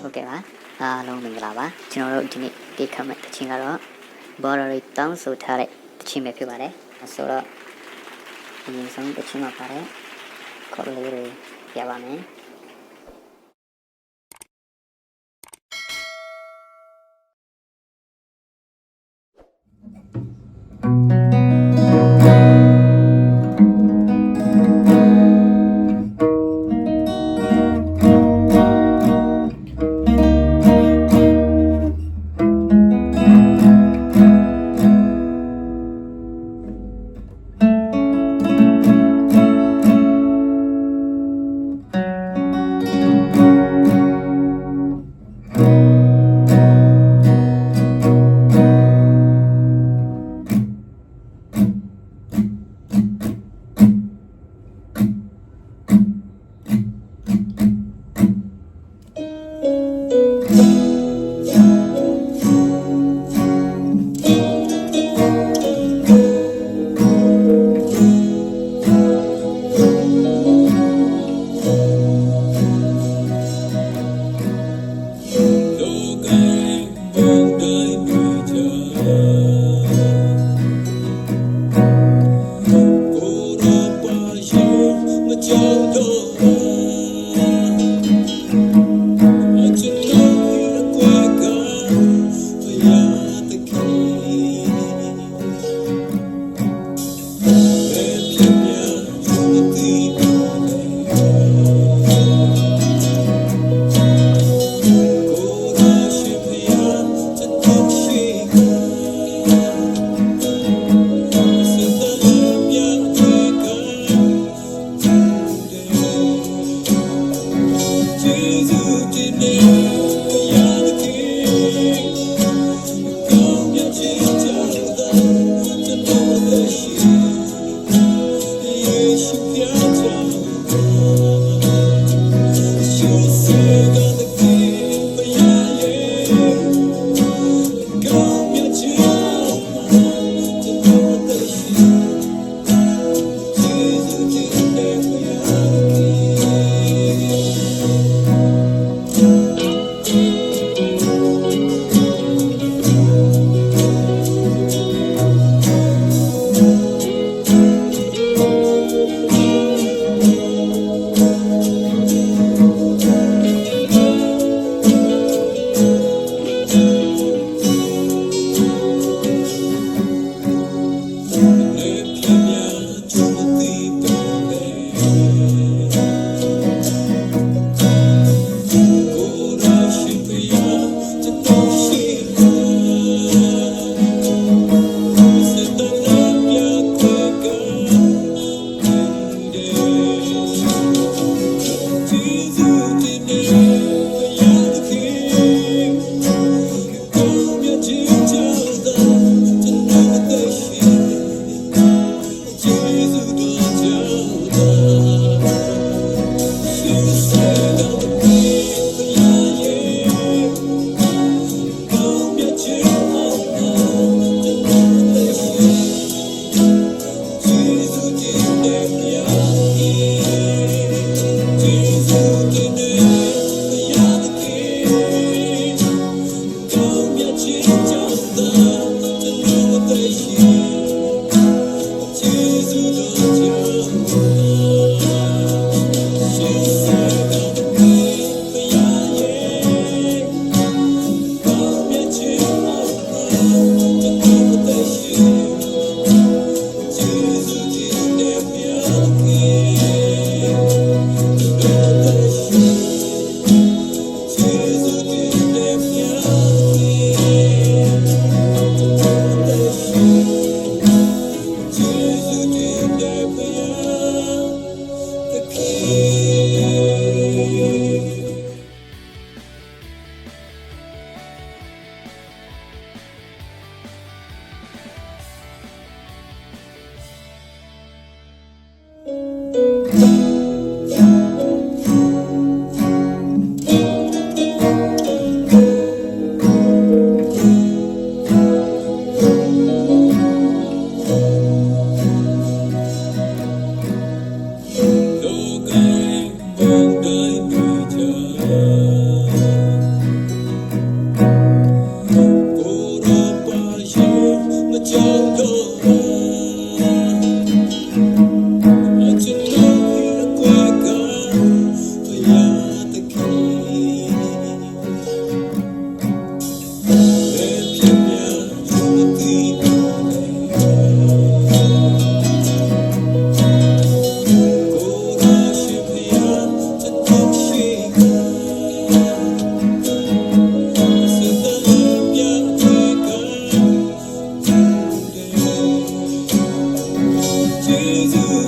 ဟုတ်ကဲ့ပါအားလုံးမင်္ဂလာပါကျွန်တော်တို့ဒီနေ့ဒီခတ်မဲ့တခြင်းကတော့ border တောင်းဆိုထားတဲ့တခြင်းပဲဖြစ်ပါတယ်ဆိုတော့အရင်ဆုံးတခြင်းမှာပါတယ် ခေါ်လေးတွေပြပါ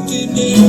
que me